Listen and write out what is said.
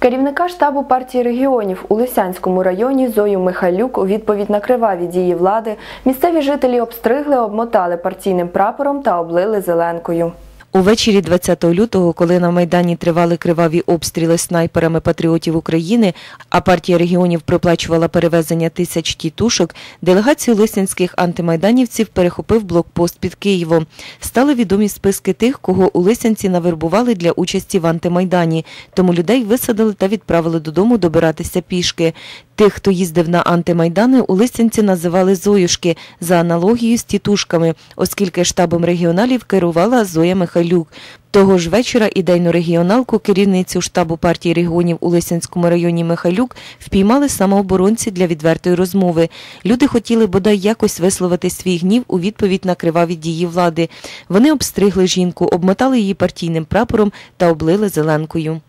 Керівника штабу партії регіонів у Лисянському районі Зою Михайлюк у відповідь на криваві дії влади місцеві жителі обстригли, обмотали партійним прапором та облили зеленкою. Увечері 20 лютого, коли на Майдані тривали криваві обстріли снайперами патріотів України, а партія регіонів проплачувала перевезення тисяч тітушок, делегацію лисянських антимайданівців перехопив блокпост під Києвом. Стали відомі списки тих, кого у Лисянці навербували для участі в антимайдані, тому людей висадили та відправили додому добиратися пішки. Тих, хто їздив на антимайдани, у Лисянці називали Зоюшки за аналогією з тітушками, оскільки штабом регіоналів керувала Зоя Михайлюк. Того ж вечора ідейну регіоналку, керівницю штабу партії регіонів у Лисянському районі Михайлюк, впіймали самооборонці для відвертої розмови. Люди хотіли бодай якось висловити свій гнів у відповідь на криваві дії влади. Вони обстригли жінку, обмотали її партійним прапором та облили зеленкою.